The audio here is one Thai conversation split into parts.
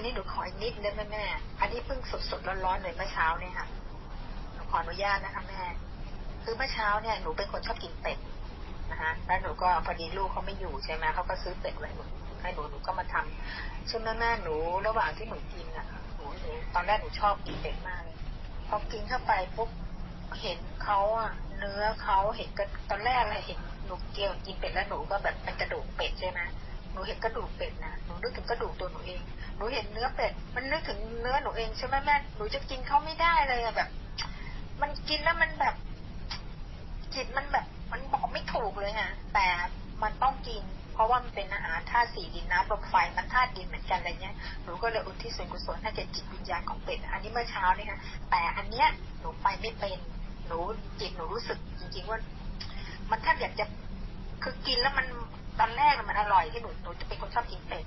อนนี้หนูขออีกนิดได้ไหมแม่ อันนี้เพิ่งสดสดร้อนๆเลยเมื่อเช้าเนี่ยค่ะหนูขออนุญาตนะคะแม่ คือเมื่อเช้าเนี่ยหนูเป็นคนชอบกินเป็ดนะคะแล้วหนูก็พอดีลูกเขาไม่อยู่ใช่ไหมเขาก็ซื้อเป็ดไว้ให้หนูหนูก็มาทำใช่ไหมแม่หนูระหว่างที่หนูกินอะหนูหนูตอนแรกหนูชอบกินเป็ดมากเลยพอกินเข้าไปปุ๊บเห็นเขาอะ เนื้อเขาเห็นก็ตอนแรกเลยเห็นหนูเกี่ยวกินเป็ดแล้วหนูก็แบบเป็นกระดูกเป็ดใช่ไหม หนูเห็นกระดูกเป็ดนะหนูนึกถึงกระดูกตัวหนูเอง หนูเห็นเนื้อเป็ด มันนึกถึงเนื้อหนูเองใช่ไหมแม่ หนูจะกินเขาไม่ได้เลยอะแบบ มันกินแล้วมันแบบ จิตมันแบบ มันบอกไม่ถูกเลยค่ะแต่มันต้องกิน เพราะว่ามันเป็นอาหารธาตุสี่ดินน้ำลมไฟ มันธาตุดินเหมือนกันอะไรเงี้ย หนูก็เลยอุทิศส่วนกุศลให้แก่จิตวิญญาณของเป็ด อันนี้เมื่อเช้านี่ค่ะ แต่อันเนี้ยหนูไปไม่เป็น หนูจิตหนูรู้สึกจริงๆว่า มันถ้าอยากจะคือกินแล้วมัน ตอนแรกมันอร่อยที่หนูหนูจะเป็นคนชอบกินเป็ด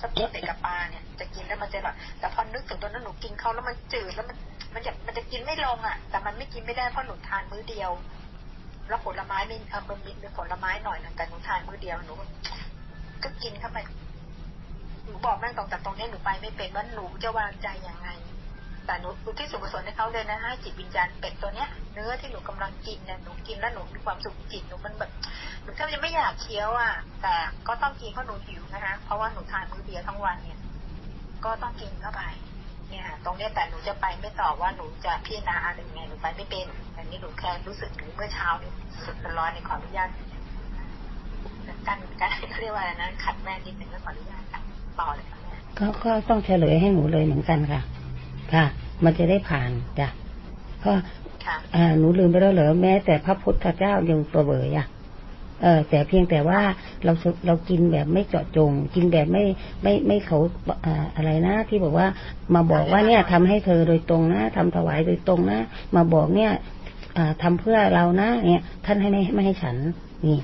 ชอบกินเป็ดกับปลาเนี่ย จะกินแล้วมันจะแบบแต่พอนึกถึงตอนนั้นหนูกินเขาแล้วมันจืดแล้วมันมันจะมันจะกินไม่ลงอะ แต่มันไม่กินไม่ได้เพราะหนูทานมื้อเดียว แล้วผลไม้ม่เออมันมีผลไม้หน่อยนึงแต่หนูทานมื้อเดียวหนูก็กินเข้าไปหนูบอกแม่ตรงแต่ตรงนี้หนูไปไม่เป็นว่าหนูจะวางใจยังไง แต่หนูอุที่สุขสนให้เขาเลยนะให้จิตวิญญาณเป็ดตัวเนี้ยเนื้อที่หนูกำลังกินเนี่ยหนูกินแล้วหนูมีความสุขจิตหนูมันแบบหนูแทบจะไม่อยากเคี้ยวอะ แต่ก็ต้องกินเพราะหนูหิวนะคะเพราะว่าหนูทานมื้อเดียวทั้งวันเนี่ย ก็ต้องกินเข้าไปเนี่ยตรงนี้แต่หนูจะไปไม่ตอบว่าหนูจะพิจารณาอะไรยังไงหนูไปไม่เป็นอันนี้หนูแค่รู้สึกถึงเมื่อเช้านี่สุดร้อนในขออนุญาตกันกันเขาเรียกว่าอะไรนะขัดแม่นิดหนึ่งแล้วขออนุญาตต่อเลยค่ะแม่ก็ก็ต้องเฉลยให้หนูเลยเหมือนกันค่ะ ค่ะ มันจะได้ผ่านจ้ะก็ค่ะอ่าหนูลืมไปแล้วเหรอแม้แต่พระพุทธเจ้ายังเสวยอะเออแต่เพียงแต่ว่าเราเรากินแบบไม่เจาะจง กินแบบไม่ไม่ไม่เขาอ่าอะไรนะที่บอกว่ามาบอกว่าเนี่ยทำให้เธอโดยตรงนะทำถวายโดยตรงนะมาบอกเนี่ยอ่าทำเพื่อเรานะเนี่ยท่านให้ไม่ไม่ให้ฉันนี่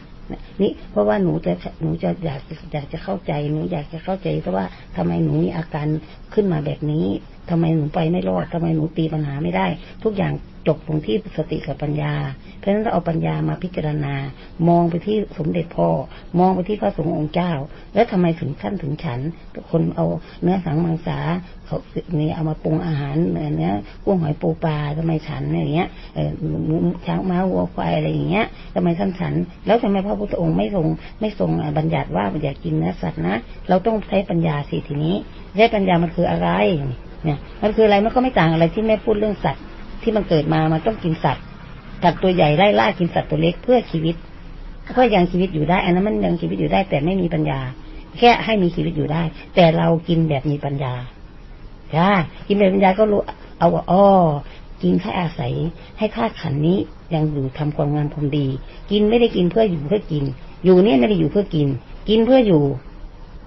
นี่เพราะว่าหนูจะหนูจะอยากอยากจะเข้าใจหนูอยากจะเข้าใจเพราะว่าทำไมหนูมีอาการขึ้นมาแบบนี้ ทำไมหนูไปไม่รอดทำไมหนูตีปัญหาไม่ได้ ทุกอย่างจบตรงที่สติกับปัญญา เพราะฉะนั้นเราเอาปัญญามาพิจารณา มองไปที่สมเด็จพ่อ มองไปที่พระสงฆ์องค์เจ้า แล้วทำไมถึงท่านถึงฉัน คนเอาเนื้อสังมังสาเขานี่เอามาปรุงอาหารเนื้อกุ้งหอยปูปลาทำไมฉันอย่างเงี้ยเออหมูช้างม้าวัวควายอะไรอย่างเงี้ยทำไมท่านฉัน แล้วทำไมพระพุทธองค์ไม่ทรงไม่ทรงบัญญัติว่าอย่ากกินเนื้อสัตว์นะ เราต้องใช้ปัญญาสิทีนี้ใช้ปัญญามันคืออะไร เนี่ยมันคืออะไรมันก็ไม่ต่างอะไรที่แม่พูดเรื่องสัตว์ ที่มันเกิดมามันต้องกินสัตว์สัตว์ตัวใหญ่ไล่ล่ากินสัตว์ตัวเล็กเพื่อชีวิตเพื่อยังชีวิตอยู่ได้อันนั้นมันยังชีวิตอยู่ได้ แต่ไม่มีปัญญา แค่ให้มีชีวิตอยู่ได้ แต่เรากินแบบมีปัญญาจ้ากินแบบปัญญาก็รู้เอาว่าอ้อกินแค่อาศัย ให้ธาตุขันนี้ยังอยู่ทำความงามความดี กินไม่ได้กินเพื่ออยู่เพื่อกิน อยู่เนี่ยไม่ได้อยู่เพื่อกิน กินเพื่ออยู่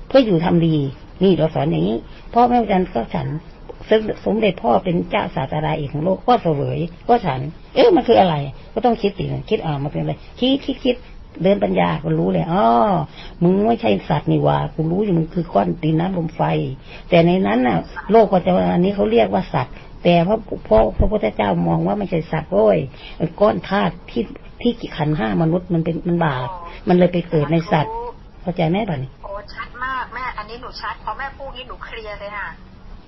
เพื่ออยู่ทำดี นี่เราสอนอย่างนี้พ่อแม่อาจารย์ก็ฉัน ซึ่งสมเด็จพ่อเป็นเจ้าศาสตราเอกของโลกก็เสวยก็ฉัน เอ๊ะมันคืออะไร ก็ต้องคิดสิคิดอ่ามาเป็นอะไรคิดคิดคิดเดินปัญญาก็รู้เลยอ๋อมึงไม่ใช่สัตว์นี่ว่ากูรู้อยู่มึงคือก้อนดินน้ำลมไฟ แต่ในนั้นน่ะ โลกปัจจุบันนี้เขาเรียกว่าสัตว์ แต่พระพ่อพระพุทธเจ้ามองว่าไม่ใช่สัตว์โอ้ยก้อนธาตุที่ที่ขันห้ามนุษย์มันเป็นมันบาปมันเลยไปเกิดในสัตว์ เข้าใจไหมป่ะนี่โอ้ชัดมากแม่อันนี้หนูชัดพอแม่พูดนี้หนูเคลียร์เลยค่ะ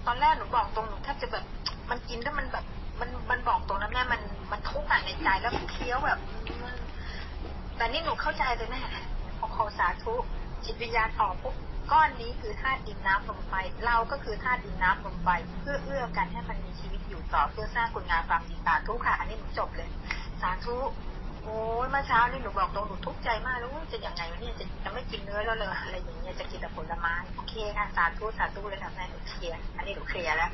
ตอนแรกหนูบอกตรงหนูแทบจะแบบ มันกินแล้วมันแบบ มันมันบอกตรงนั้นแม่มันมันทุกข์อะในใจแล้วเคี้ยวแบบแต่นี่หนูเข้าใจเลยแม่พอขอสาธุจิตวิญญาณออกปุ๊บก้อนนี้คือธาตุดินน้ำลมไฟเราก็คือธาตุดินน้ำลมไฟเพื่อเอื้อกันให้มันมีชีวิตอยู่ต่อเพื่อสร้างคุณงามความดีสาธุค่ะ อันนี้หนูจบเลย สาธุ โอ้ยเมื่อเช้านี่หนูบอกตรงหนูทุกข์ใจมากแล้วจะยังไงวะเนี่ยจะจะไม่กินเนื้อแล้วเลยอะไรอย่างเงี้ยจะกินแต่ผลไม้โอเคค่ะสาธุสาธุเลยค่ะแม่หนูเคลียร์อันนี้หนูเคลียร์แล้ว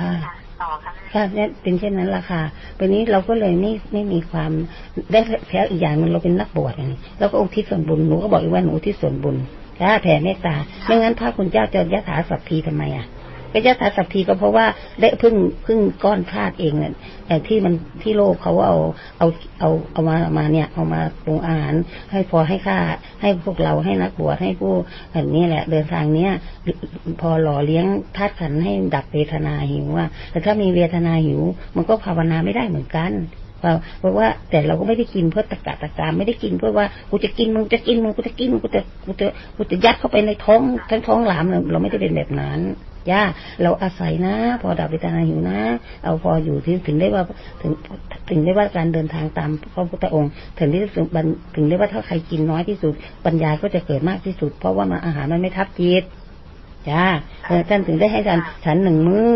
ค่ะค่ะต่อค่ะแม่ค่ะเนี่ยเป็นเช่นนั้นละค่ะเป็นนี้เราก็เลยไม่ไม่มีความได้แพ้อีกอย่างหนึงเราเป็นนักบวชอย่างนี้เราก็อุทิศส่วนบุญหนูก็บอกอีกว่าหนูอุทิศส่วนบุญถ้าแผ่เมตตาไม่งั้นพระคุณเจ้าจะยถาสัพพีทำไมอะ ก็ยถาสัพพีก็เพราะว่าได้พึ่งพึ่งก้อนธาตุเองเนี่ยแต่ที่มันที่โลกเขาเอาเอาเอาเอามามาเนี่ย เอามาปรุงอาหารให้พอให้ค่าให้พวกเราให้นักบวชให้ผู้แบบนี้แหละ เดินทางเนี้ยพอหล่อเลี้ยงธาตุขันให้ดับเวทนาหิวว่าแต่ถ้ามีเวทนาหิว มันก็ภาวนาไม่ได้เหมือนกันเพราะว่าแต่เราก็ไม่ได้กินเพื่อตะกะตะการไม่ได้กินเพื่อว่ากูจะกินมึงจะกินมึงกูจะกินกูจะกูจะกูจะยัดเข้าไปในท้องทั้งท้องหลามเราไม่ได้เป็นแบบนั้น ย่าเราอาศัยนะ พอดับไปตานาหิวนะ เอาพออยู่ที่ถึงได้ว่าถึงถึงได้ว่าการเดินทางตามพระพุทธองค์ ถึงได้ถึงได้ว่าถ้าใครกินน้อยที่สุด ปัญญาก็จะเกิดมากที่สุด เพราะว่ามันอาหารมันไม่ทับจิตจ้าท่านถึงได้ให้การฉันหนึ่งมือ้อ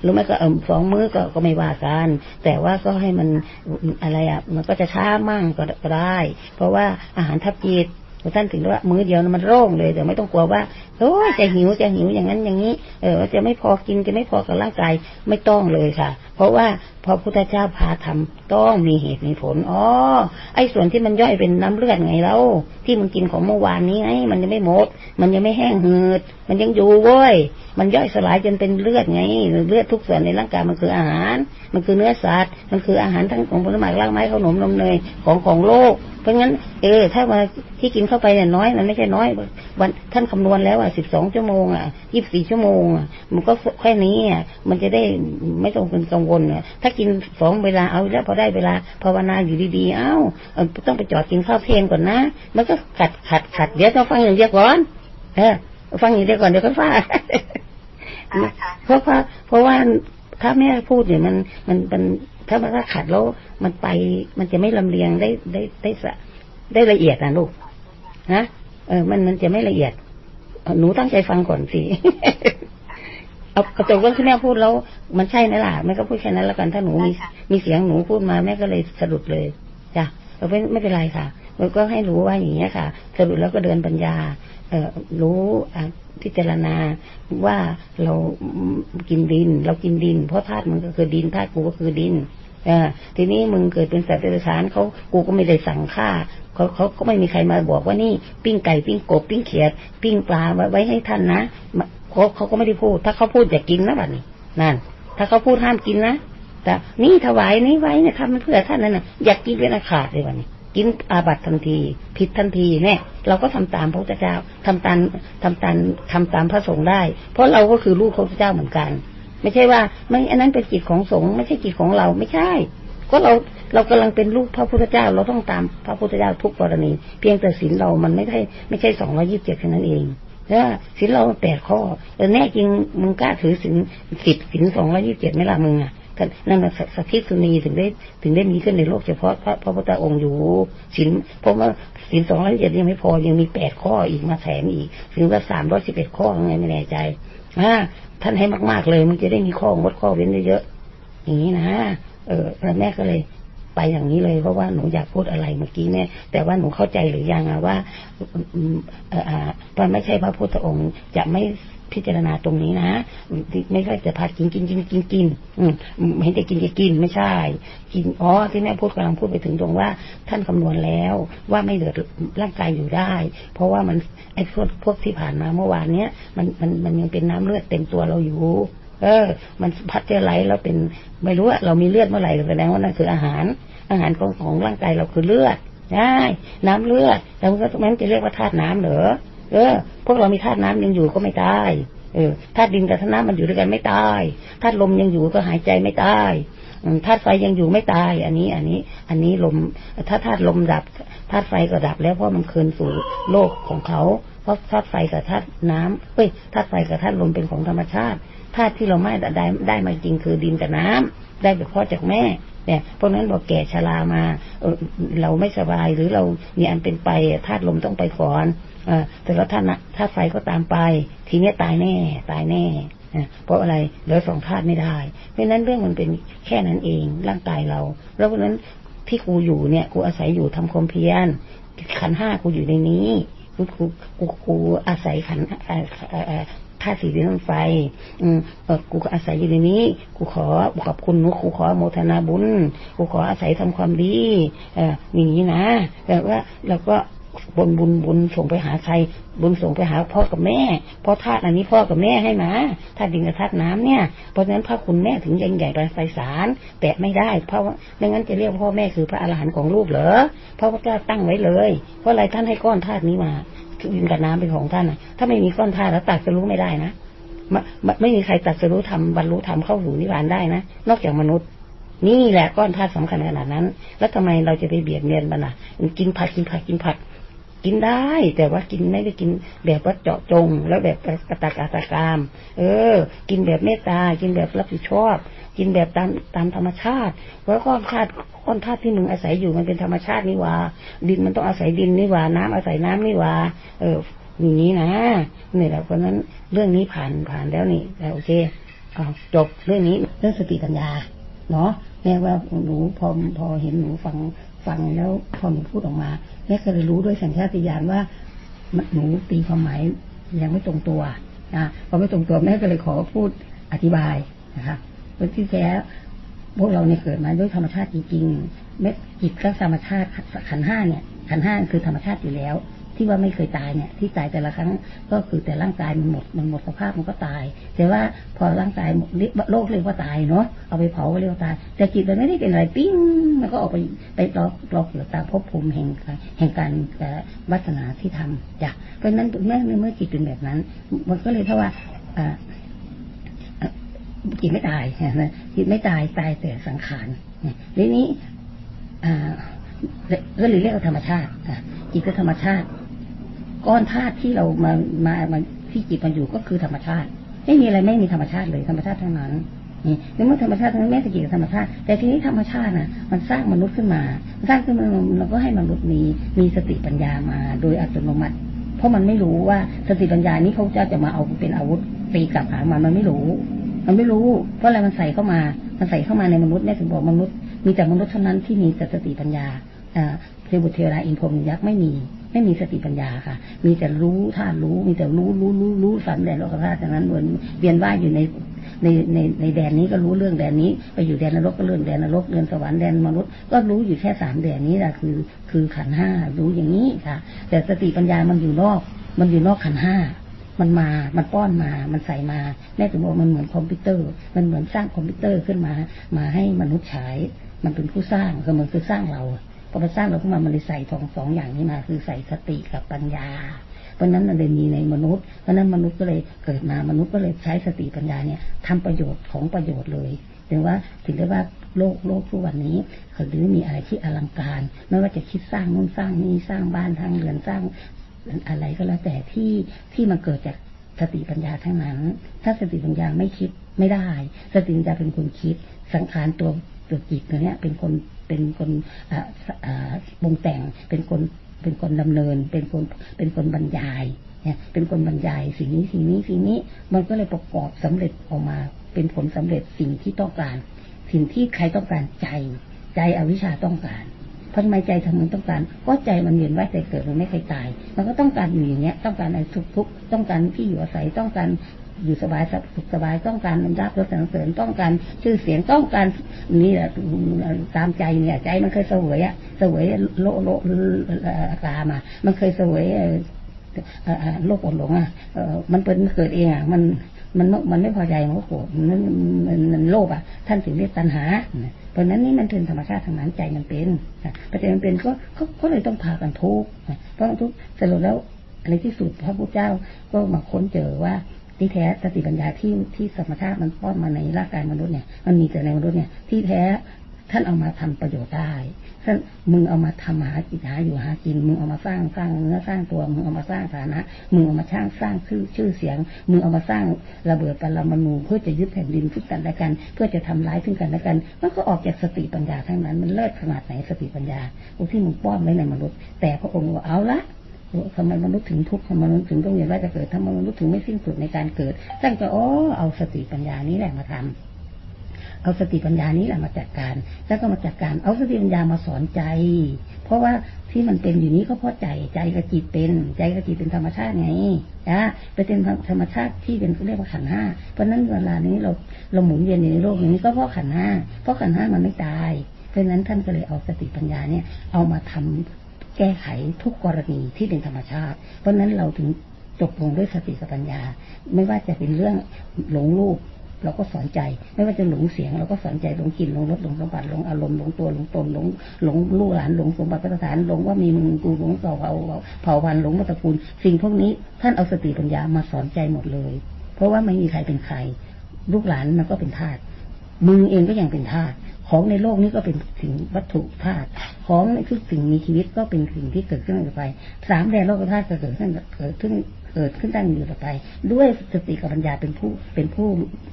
หรือไม่ก็สองมื้อก็ก็ไม่ว่ากัน แต่ว่าก็ให้มันอะไรอะ มันก็จะช้ามั่งก็ได้ เพราะว่าอาหารทับจิต ท่านถึงว่ามื้อเดียวมันโล่งเลยแต่ไม่ต้องกลัวว่าโอ้จะหิวจะหิวอย่างนั้นอย่างนี้ เออจะไม่พอกินจะไม่พอกับร่างกายไม่ต้องเลยค่ะ เพราะว่าพอพุทธเจ้าพาทำต้องมีเหตุมีผลอ๋อไอ้ส่วนที่มันย่อยเป็นน้ำเลือดไงเราที่มันกินของเมื่อวานนี้ไงมันยังไม่หมด มันยังไม่แห้งเหืด มันยังอยู่เว้ยมันย่อยสลายจนเป็นเลือดไงเลือดทุกส่วนในร่างกายมันคืออาหาร มันคือเนื้อสัตว์มันคืออาหารทั้งของผลไม้รากไม้ขนมนมเนยของของโลกเพราะงั้น เออ ถ้ามาที่กินเข้าไปเนี่ยน้อยมันไม่ใช่น้อย วันท่านคำนวณแล้วอะสิบสองชั่วโมงอะยี่สิบสี่ชั่วโมงอะมันก็แค่นี้อะมันจะได้ไม่ต้องเป็นกังวลอะถ้ากินสองเวลาเอาแล้วพอได้เวลาภาวนาอยู่ดีๆเอ้าต้องไปจอดกินข้าวเพลนก่อนนะมันก็ขัดขัดขัดเดี๋ยวต้องฟังอย่างเดียวก่อนเออฟังอย่างเดียวก่อนเดี๋ยวก็ฟังเพราะว่าเพราะว่าถ้าแม่พูดเนี่ยมันมันมัน ถ้ามันถ้าขัดแล้วมันไป มันจะไม่ลำเลียงได้ได้ได้สะได้ละเอียดนะลูกนะเออ มันมันจะไม่ละเอียดหนูตั้งใจฟังก่อนสิเอากระจกว่าที่แม่พูดแล้ว มันใช่ไหมล่ะแม่ก็พูดแค่นั้นแล้วกันถ้าหนูมีมีเสียงหนูพูดมาแม่ก็เลยสะดุดเลยจ้ะเออไม่ไม่เป็นไรค่ะเราก็ให้รู้ว่าอย่างเงี้ยค่ะสะดุดแล้วก็เดินปัญญาเออ รู้พิจารณาว่าเรากินดิน เรากินดิน เพราะธาตุมันก็คือดินธาตุกูก็คือดินอทีนี้มึงเกิดเป็นสัตว์เดรัจฉานเขากูก็ไม่ได้สั่งฆ่าเขาเขาก็ไม่มีใครมาบอกว่านี่ปิ้งไก่ปิ้งกบปิ้งเขียด ปิ้งปลาไว้ให้ท่านนะเขาเขาก็ไม่ได้พูด ถ้าเขาพูดอย่ากินนะบัดนี้นั่น ถ้าเขาพูดห้ามกินนะแต่นี่ถวายนี้ไว้เนี่ยทำเพื่อท่านนั่นนะอยากกินเป็นอาขาดเลยวันนี้ กินอาบัตทันที ผิดทันทีเนี่ย เราก็ทำตามพระพุทธเจ้าทำตามทำตามทำตามพระสงฆ์ได้ เพราะเราก็คือลูกพระพุทธเจ้าเหมือนกัน ไม่ใช่ว่า ไม่อันนั้นเป็นกิจของสงฆ์ไม่ใช่กิจของเราไม่ใช่ ก็เราเรากำลังเป็นลูกพระพุทธเจ้า เราต้องตามพระพุทธเจ้าทุกกรณี เพียงแต่ศีลเรามันไม่ใช่ไม่ใช่สองร้อยี่สิบเจ็ดแค่นั้นเองแล้วศีลเราแปดข้อแต่แน่จริงมึงกล้าถือศีลสิบศีลสองร้อยี่สิบเจ็ดไม่ละมึงอะ นั่นสักทิสุนีถึงได้ ถึงได้มีขึ้นในโลกเฉพาะพระพระพุทธองค์อยู่ศีลเพราะว่าศีลสองร้อยเจ็ดยังไม่พอยังมีแปดข้ออีกมาแถมอีกถึงว่าสามร้อยสิบเอ็ดข้อไงไม่แน่ใจอ่าท่านให้มาก ๆเลยมึงจะได้มีข้องดข้อเว้นเยอะๆอย่างนี้นะเออแล้วแม่ก็เลยไปอย่างนี้เลยเพราะว่าหนูอยากพูดอะไรเมื่อกี้เนี่ย แต่ว่าหนูเข้าใจหรือยังว่าเออไม่ใช่พระพุทธองค์จะไม่ พิจารณาตรงนี้นะไม่ใช่จะพากินกินกินกินกินอืมเห็นแต่กินจะกินไม่ใช่ กินอ๋อที่แม่พูดกำลังพูดไปถึงตรงว่าท่านคำนวณแล้วว่าไม่เดือดร่างกายอยู่ได้ เพราะว่ามันไอ้พวกพวกที่ผ่านมาเมื่อวานเนี้ยมันมันมันยังเป็นน้ำเลือดเต็มตัวเราอยู่เออ มันพัดเจอไหลเราเป็นไม่รู้ว่าเรามีเลือดเมื่อไหร่แสดงว่านั่นคืออาหาร อาหารของของร่างกายเราคือเลือดได้น้ำเลือดแล้วมันก็มันจะเรียกว่าธาตุน้ำเหรอ เออ พวกเรามีธาตุน้ำยังอยู่ก็ไม่ตาย เออธาตุดินกับธาตุน้ำมันอยู่ด้วยกันไม่ตายธาตุลมยังอยู่ก็หายใจไม่ตายธาตุไฟยังอยู่ไม่ตาย อันนี้ อันนี้ อันนี้ลม ถ้าธาตุลมดับธาตุไฟก็ดับแล้วเพราะมันคืนสู่โลกของเขา เพราะธาตุไฟกับธาตุน้ำเฮ้ยธาตุไฟกับธาตุลมเป็นของธรรมชาติธาตุที่เราไม่ได้ได้มาจริงคือดินกับน้ำได้เฉพาะจากแม่เนี่ยเพราะนั้นบอกแก่ชรามาเออเราไม่สบายหรือเรามีอันเป็นไปธาตุลมต้องไปก่อนอ แต่แล้วธาตุธาไฟก็ตามไป ทีนี้ตายแน่ ตายแน่เพราะอะไรเหลือสองธาตุไม่ได้ เพราะนั้นเรื่องมันเป็นแค่นั้นเองร่างกายเรา แล้วเพราะนั้นที่กูอยู่เนี่ย กูอาศัยอยู่ทำความเพียรขันห้ากูอยู่ในนี้ กูกูกูกูอาศัยขันธาตุสีดินไฟ อืมกูก็อาศัยอยู่ในนี้ กูขอขอบคุณนุกูขอโมทนาบุญ กูขออาศัยทำความดี เอออย่างนี้นะแต่ว่าเราก็ บนบุญบุญส่งไปหาใคร บุญส่งไปหาพ่อกับแม่เพราะธาตุอันนี้พ่อกับแม่ให้มาธาตุดินกับธาตุน้ำเนี่ยเพราะฉะนั้นพระคุณแม่ถึงยังใหญ่ไพศาลแต่ไม่ได้เพราะว่าไม่งั้นจะเรียกพ่อแม่คือพระอรหันต์ของลูกเหรอเพราะว่าก็ตั้งไว้เลย เพราะอะไรท่านให้ก้อนธาตุนี้มาดินกับน้ำเป็นของท่านถ้าไม่มีก้อนธาตุแล้วตัดจะรู้ไม่ได้นะไม่ไม่มีใครตัดสรู้ทำบรรลุธรรมเข้าสู่นิพพานได้นะนอกจากมนุษย์นี่แหละก้อนธาตุสาคัญขนาดนั้น แล้วทำไมเราจะไปเบียดเบียนมันอะ กินผักกินผักกินผัก กินได้ แต่ว่ากินไม่ได้กินแบบว่าเจาะจง แล้วแบบกระตากอาตากาม เออ กินแบบเมตตา กินแบบรับผิดชอบ กินแบบตามตามธรรมชาติเพราะก้อนธาตุก้อนธาตุที่มึงอาศัยอยู่มันเป็นธรรมชาตินี่ว่า ดินมันต้องอาศัยดินนี่ว่า น้ำอาศัยน้ำนี่ว่า เอออย่างนี้นะเนี่ยแหละเพราะนั้นเรื่องนี้ผ่านผ่านแล้วนี่โอเคเอาจบเรื่องนี้เรื่องสติปัญญา เนาะแม่ว่าหนูพอพอเห็นหนูฟัง ฟังแล้วพอหนูพูดออกมาแม่ก็เลยรู้ด้วยสัญชาตญาณว่าหนูตีความหมายยังไม่ตรงตัวนะพอไม่ตรงตัวแม่ก็เลยขอพูดอธิบายนะคะเพราะที่แท้พวกเราเนี่ยเกิดมาด้วยธรรมชาติจริงๆเม็ดจิตก็ธรรมชาติขันห้าเนี่ยขันห้าคือธรรมชาติอยู่แล้ว ที่ว่าไม่เคยตายเนี่ยที่ตายแต่ละครั้งก็คือแต่ร่างกายมันหมดมันหมดสภาพมันก็ตาย แต่ว่าพอร่างกายโลกเรียกว่าตายเนาะเอาไปเผาก็เรียกว่าตาย แต่จิตมันไม่ได้เป็นอะไรปิ้งมันก็ออกไปไปรอรอเกิดตามภพภูมิแห่งแห่งการวัฒนาที่ทำจ้ะเพราะนั้นเมื่อเมื่อจิตเป็นแบบนั้น มันก็เลยเท่าว่าจิตไม่ตายนะจิตไม่ตายตายแต่สังขารทีนี้ก็เลยเรียกว่าธรรมชาติจิตก็ธรรมชาติ ก้อนธาตุที่เรามามามาที่จิตมันอยู่ก็คือธรรมชาติ ไม่มีอะไรไม่มีธรรมชาติเลยธรรมชาติทั้งนั้นนี่เมื่อธรรมชาติทั้งนั้นแม้จิตกับธรรมชาติ แต่ทีนี้ธรรมชาติน่ะ มันสร้างมนุษย์ขึ้นมา สร้างขึ้นมาเราก็ให้มนุษย์มีมีสติปัญญามา โดยอัตโนมัติ เพราะมันไม่รู้ว่าสติปัญญานี้เขาจะจะมาเอาเป็นอาวุธตีกลับหามันมันไม่รู้ มันไม่รู้ เพราะอะไรมันใส่เข้ามา มันใส่เข้ามาในมนุษย์แม่ถึงบอกมนุษย์ มีแต่มนุษย์เท่านั้นที่มีสติปัญญาอ่าเทวบุตรเทวราอินพรมยักษ์ไม่มี ไม่มีสติปัญญาค่ะ มีแต่รู้ท่ารู้ มีแต่รู้รู้รู้รู้สันแดนโลกธาตุนั้นเหมือนเวียนว่ายอยู่ในในในในแดนนี้ก็รู้เรื่องแดนนี้ ไปอยู่แดนนรกก็เรื่องแดนนรกเรื่องสวรรค์แดนมนุษย์ก็รู้อยู่แค่สามแดนนี้แหละคือ คือขันห้ารู้อย่างนี้ค่ะ แต่สติปัญญามันอยู่นอก มันอยู่นอกขันห้ามันมา มันป้อนมา มันใส่มา แม่ถึงบอกมันเหมือนคอมพิวเตอร์ มันเหมือนสร้างคอมพิวเตอร์ขึ้นมา มาให้มนุษย์ใช้ มันเป็นผู้สร้างก็เหมือนคือสร้างเรา พอมาสร้างเราขึ้นมามันเลยใส่สองสองอย่างนี้มา คือใส่สติกับปัญญา เพราะนั้นมันเลยมีในมนุษย์ เพราะนั้นมนุษย์ก็เลยเกิดมามนุษย์ก็เลยใช้สติปัญญาเนี่ยทำประโยชน์ของประโยชน์เลยถึงว่าถึงได้ว่าโลกโลกทุกวันนี้เขาถึงมีอะไรที่อลังการ ไม่ว่าจะคิดสร้างนู่นสร้างนี่สร้างบ้านทางเรือนสร้างอะไรก็แล้วแต่ที่ที่มันเกิดจากสติปัญญาทั้งนั้น ถ้าสติปัญญาไม่คิดไม่ได้ สติปัญญาเป็นคนคิด สังขารตัวตัวจิตตัวเนี้ยเป็นคน เป็นคนปรุงแต่งเป็นคนเป็นคนดำเนิน เป็นคนเป็นคนบรรยายเนี่ยเป็นคนบรรยายสิ่งนี้สิ่งนี้สิ่งนี้มันก็เลยประกอบสำเร็จออกมา เป็นผลสำเร็จสิ่งที่ต้องการ สิ่งที่ใครต้องการใจใจอวิชชาต้องการเพราะทำไมใจทำไมต้องการก็ใจมันเวียนว่ายใจเกิดมันไม่เคยตาย มันก็ต้องการอยู่อย่างเงี้ย ต้องการอะไรทุกทุกต้องการที่อยู่อาศัยต้องการ อยู่สบายสุขสบายต้องการมันรับรสสรรเสริญต้องการชื่อเสียงต้องการนี่แหละตามใจเนี่ย ใจมันเคยเสวยอะเสวยโลโลกามา มันเคยเสวยโลกอดหลงอะมันเป็นเกิดเองอะมันมันมันไม่พอใจมันก็โกรธมันมันโลภอะ ท่านถึงเรียกตัณหา เพราะนั้นนี่มันเป็นธรรมชาติทางนั้นใจมันเป็นปัจจัยมันเป็นก็ก็เลยต้องพากันทุกข์เพราะทุกข์สรุปแล้วอะไรที่สุดพระพุทธเจ้าก็มาค้นเจอว่า ที่แท้สติปัญญาที่ที่สมรรถะมันป้อนมาในร่างกายมนุษย์เนี่ย มันมีแต่ในมนุษย์เนี่ย ที่แท้ท่านเอามาทำประโยชน์ได้ ท่านมึงเอามาทำหากินหาอยู่หากิน มึงเอามาสร้างสร้างเนื้อสร้างตัว มึงเอามาสร้างฐานะ มึงเอามาช่างสร้างชื่อชื่อเสียง มึงเอามาสร้างระเบิดปรมาณูเพื่อจะยึดแผ่นดินขึ้นกันและกัน เพื่อจะทำร้ายขึ้นกันและกัน มันก็ออกจากสติปัญญาทั้งนั้น มันเลิศขนาดไหนสติปัญญาที่มึงป้อนไว้ในมนุษย์ แต่พระองค์ว่าเอาละ ทำไมมนุษย์ถึงทุกข์ทำไมมนุษย์ถึงต้องเรียนว่าจะเกิดทำไมมนุษย์ถึงไม่สิ้นสุดในการเกิดตั้งแต่อ๋อเอาสติปัญญานี้แหละมาทำเอาสติปัญญานี้แหละมาจัดการ แล้วก็มาจัดการ เอาสติปัญญามาสอนใจ เพราะว่าที่มันเป็นอยู่นี้ก็เพราะใจใจกับจิตเป็นใจกับจิตเป็นธรรมชาติไงนะไปเป็นธรรมชาติที่เป็นเรียกว่าขันห้าเพราะนั้นเวลานี้เราเราหมุนเวียนในโลกนี้ก็เพราะขันห้าเพราะขันห้ามันไม่ตายเพราะนั้นท่านก็เลยเอาสติปัญญาเนี่ยเอามาทำ แก้ไขทุกกรณีที่เป็นธรรมชาติ เพราะนั้นเราถึงจบลงด้วยสติสัปัญญา ไม่ว่าจะเป็นเรื่องหลงรูปเราก็สอนใจ ไม่ว่าจะหลงเสียง เราก็สอนใจหลงกลิ่นหลงรสหลงสัมผัสหลงอารมณ์หลงตัวหลงตนหลงหลงลูกหลานหลงสมบัติประฐานหลงว่ามีมึงกูหลงเผ่าเผาเผ่าพันหลงมัตกูลสิ่งพวกนี้ท่านเอาสติปัญญามาสอนใจหมดเลย เพราะว่าไม่มีใครเป็นใคร ลูกหลานมันก็เป็นทาสมึงเองก็ยังเป็นทาสค ของในโลกนี้ก็เป็นสิ่งวัตถุธาตุของในทุกสิ่งมีชีวิตก็เป็นสิ่งที่เกิดขึ้นต่อไป สามแดนโลกธาตุก็เกิดขึ้นเกิดขึ้นเกิดขึ้นตั้งอยู่ต่อไป ด้วยสติกับปัญญาเป็นผู้เป็นผู้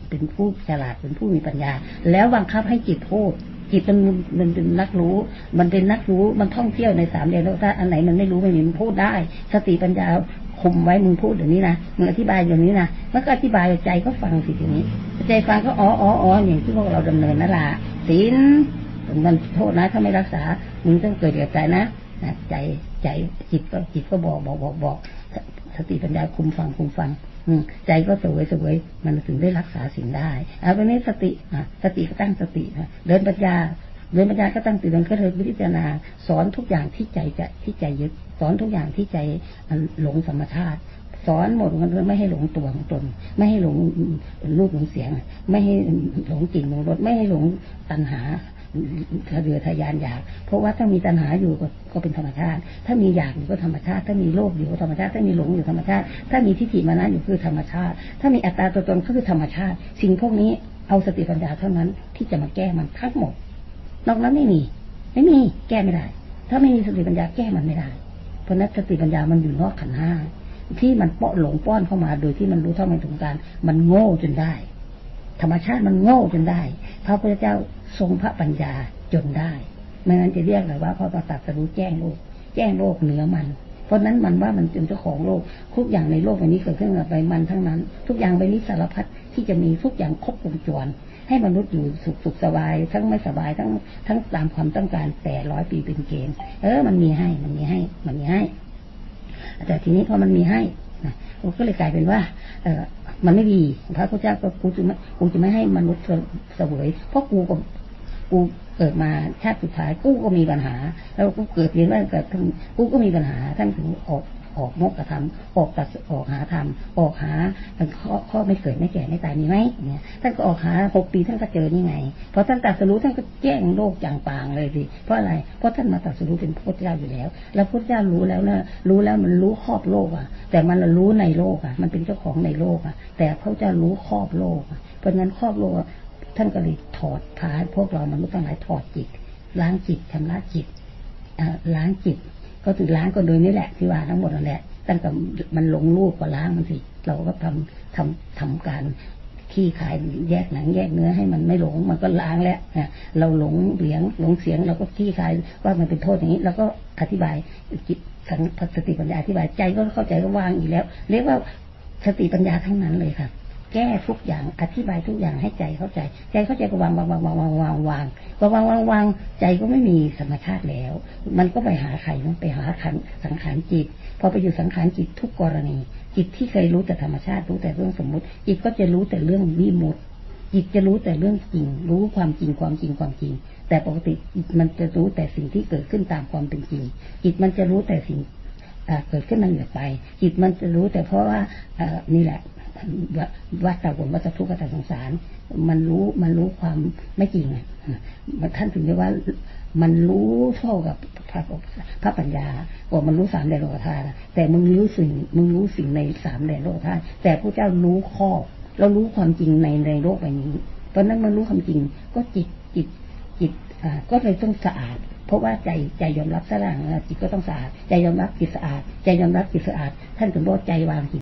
เป็นผู้ฉลาดเป็นผู้มีปัญญา แล้วบังคับให้จิตพูดจิตมันมันเป็นนักรู้ มันเป็นนักรู้มันท่องเที่ยวในสามแดนโลกธาตุอันไหนมันไม่รู้ไม่มีมันพูดได้ สติปัญญา คุมไว้มึงพูดอย่างนี้นะมึงอธิบายอย่างนี้นะมันก็อธิบายใจก็ฟังสิทีนี้ ใจฟังก็อ๋ออ๋ออ๋ออย่างที่พวกเราดำเนินนั่นแหละศีลมันโทษนะถ้าไม่รักษามึงต้องเกิดกับใจนะนะใจใจจิตก็จิตก็บอกบอกบอกบอกสติปัญญาคุมฟังคุมฟัง อืมใจก็สวยสวยมันถึงได้รักษาสิ่งได้เอาไปนี้สติอะสติก็ตั้งสติเดินปัญญา เดินปัญญาก็ตั้งสติเดินก็เลยพิจารณา สอนทุกอย่างที่ใจจะที่ใจยึด สอนทุกอย่างที่ใจหลงธรรมชาติสอนหมดมันไม่ให้หลงตัวของตน ไม่ให้หลงรูปหลงเสียง ไม่ให้หลงกลิ่นหลงรสไม่ให้หลงตัณหาทะเดือทะยานอยาก เพราะว่าถ้ามีตัณหาอยู่ก็ก็เป็นธรรมชาติ ถ้ามีอยากอยู่ก็ธรรมชาติ ถ้ามีโลภอยู่ก็ธรรมชาติ ถ้ามีหลงอยู่ธรรมชาติ ถ้ามีทิฏฐิมานะอยู่คือธรรมชาติ ถ้ามีอัตตาตัวตนก็คือธรรมชาติ สิ่งพวกนี้เอาสติปัญญาเท่านั้นที่จะมาแก้มันทั้งหมด นอกนั้นไม่มี ไม่มี แก้ไม่ได้ ถ้าไม่มีสติปัญญาแก้มันไม่ได้ เพราะนั้นสติปัญญามันอยู่นอกขันห้าที่มันเปาะหลงป้อนเข้ามา โดยที่มันรู้เท่าไม่ถึงการ มันโง่จนได้ ธรรมชาติมันโง่จนได้ พระพุทธเจ้าทรงพระปัญญาจนได้ไม่งั้นจะเรียกเลยว่าพระประตัดสรู้แจ้งโลก แจ้งโลกเหนือมัน เพราะนั้นมันว่ามันเป็นเจ้าของโลก ทุกอย่างในโลกใบนี้เกิดขึ้นกับไปมันทั้งนั้น ทุกอย่างใบนี้สารพัดที่จะมีทุกอย่างครบวงจร ให้มนุษย์อยู่สุขสุขสบาย ทั้งไม่สบายทั้งทั้งตามความต้องการแต่ร้อยปีเป็นเกณฑ์เออ มันมีให้มันมีให้ มันมีให้ แต่ทีนี้พอมันมีให้นะก็เลยกลายเป็นว่า เออมันไม่ดีพระพุทธเจ้าก็กูจะไม่กูจะไม่ให้มนุษย์เสวยเพราะกูกับกูเกิดมาชาติสุดท้ายกูก็มีปัญหา แล้วกูเกิดเรียนว่าเกิดกูก็มีปัญหาท่านถึงออก ออกมกกระทำออกตัดออกหาธรรมออกหาข้อข้อไม่เกิดไม่แก่ไม่ตายมีไหมเนี่ยท่านก็ออกหาหกปีท่านก็เจอนี่ไงพอท่านตัดสรู้ท่านก็แจ้งโลกจางปางเลยสิเพราะอะไรเพราะท่านมาตัดสรู้เป็นพระเจ้าอยู่แล้ว แล้วพระเจ้ารู้แล้วนะรู้แล้วมันรู้ครอบโลกอะ แต่มันรู้ในโลกอะ มันเป็นเจ้าของในโลกอะ แต่พระเจ้ารู้ครอบโลกเพราะงั้นครอบโลกท่านก็เลยถอดพาพวกเรามนุษย์ทั้งหลายถอดจิตล้างจิตชำระจิตล้างจิต ก็ถือล้างก็โดยนี่แหละที่ว่าทั้งหมดนั่นแหละ ตั้งแต่มันลงรูปก็ล้างมันสิ เราก็ทำทำทำการขี้ขายแยกหนังแยกเนื้อให้มันไม่หลงมันก็ล้างแล้วเราหลงเสียงหลงเสียงเราก็ขี้ขายว่ามันเป็นโทษอย่างนี้ แล้วก็อธิบายจิตสังสติปัญญาอธิบายใจก็เข้าใจก็วางอีกแล้ว เรียกว่าสติปัญญาทั้งนั้นเลยค่ะ แก้ทุกอย่างอธิบายทุกอย่างให้ใจเข้าใจ ใจเข้าใจก็วางวางวางวางวางวางวางวางวางวางวางใจก็ไม่มีธรรมชาติแล้ว มันก็ไปหาใครมันไปหาขันสังขารจิตพอไปอยู่สังขารจิตทุกกรณี จิตที่เคยรู้แต่ธรรมชาติรู้แต่เรื่องสมมุติ จิตก็จะรู้แต่เรื่องวิมุตจิตจะรู้แต่เรื่องจริง รู้ความจริงความจริงความจริง แต่ปกติมันจะรู้แต่สิ่งที่เกิดขึ้นตามความเป็นจริง จิตมันจะรู้แต่สิ่งเกิดขึ้นมันเหนือไป จิตมันจะรู้แต่เพราะว่านี่แหละ วัฏฏะผลวัฏทุกข์วัฏสงสาร มันรู้มันรู้ความไม่จริงอะท่านถึงเรียกว่ามันรู้เท่ากับพระพระปัญญาบอกมันรู้สามแดนโลกธาตุแต่มึงรู้สิ่งมึงรู้สิ่งในสามแดนโลกธาตุแต่พระเจ้ารู้ข้อเรารู้ความจริงในในโลกใบนี้ตอนนั้นมันรู้ความจริง ก็จิตจิตจิตอ่าก็เลยต้องสะอาด เพราะว่าใจใจยอมรับสะอาดจิตก็ต้องสะอาด ใจยอมรับจิตสะอาด ใจยอมรับจิตสะอาด ท่านถึงบอกใจวางจิต